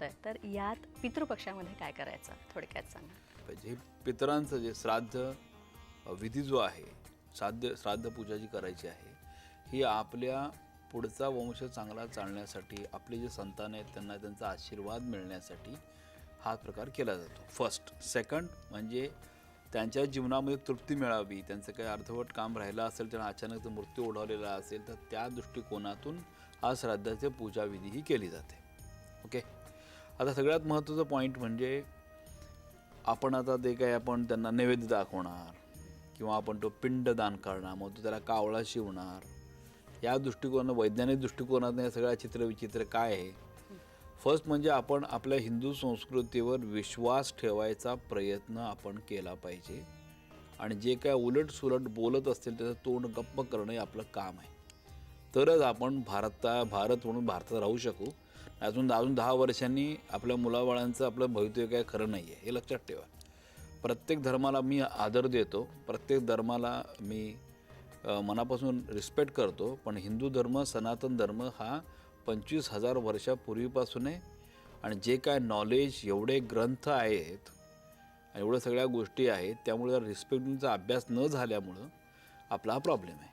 होत आहे तर यात पितृपक्षामध्ये काय करायचं? थोडक्यात सांगा. जे पितरांचं जे श्राद्ध विधी जो आहे श्राद्ध श्राद्ध पूजा जी करायची आहे ही आपल्या पुढचा वंश चांगला चालण्यासाठी आपले जे संतान आहेत त्यांना त्यांचा आशीर्वाद मिळण्यासाठी हा प्रकार केला जातो. फर्स्ट सेकंड म्हणजे त्यांच्या जीवनामध्ये तृप्ती मिळावी त्यांचं काही अर्धवट काम राहिलं असेल त्यांना अचानक जर मृत्यू ओढवलेला असेल तर त्या दृष्टिकोनातून हा श्राद्धाचे पूजाविधी ही केली जाते. आता सगळ्यात महत्त्वाचं पॉईंट म्हणजे आपण आता ते काय आपण त्यांना नैवेद्य दाखवणार किंवा आपण तो पिंडदान करणार मग तो त्याला कावळा शिवणार या दृष्टिकोनानं वैज्ञानिक दृष्टिकोनातून हे सगळ्या चित्रविचित्र काय आहे? फर्स्ट म्हणजे आपण आपल्या हिंदू संस्कृतीवर विश्वास ठेवायचा प्रयत्न आपण केला पाहिजे. आणि जे काय उलट सुलट बोलत असतील त्याचं तोंड गप्प करणं हे आपलं काम आहे. तरच आपण भारता भारत म्हणून भारतात राहू शकू. अजून अजून दहा वर्षांनी आपल्या मुलाबाळांचं आपलं भवितव्य काय खरं नाही आहे हे लक्षात ठेवा. प्रत्येक धर्माला मी आदर देतो प्रत्येक धर्माला मी मनापासून रिस्पेक्ट करतो पण हिंदू धर्म सनातन धर्म हा पंचवीस हजार वर्षापूर्वीपासून आहे आणि जे काय नॉलेज एवढे ग्रंथ आहेत एवढ्या सगळ्या गोष्टी आहेत त्यामुळे रिस्पेक्टचा अभ्यास न झाल्यामुळं आपला हा प्रॉब्लेम आहे.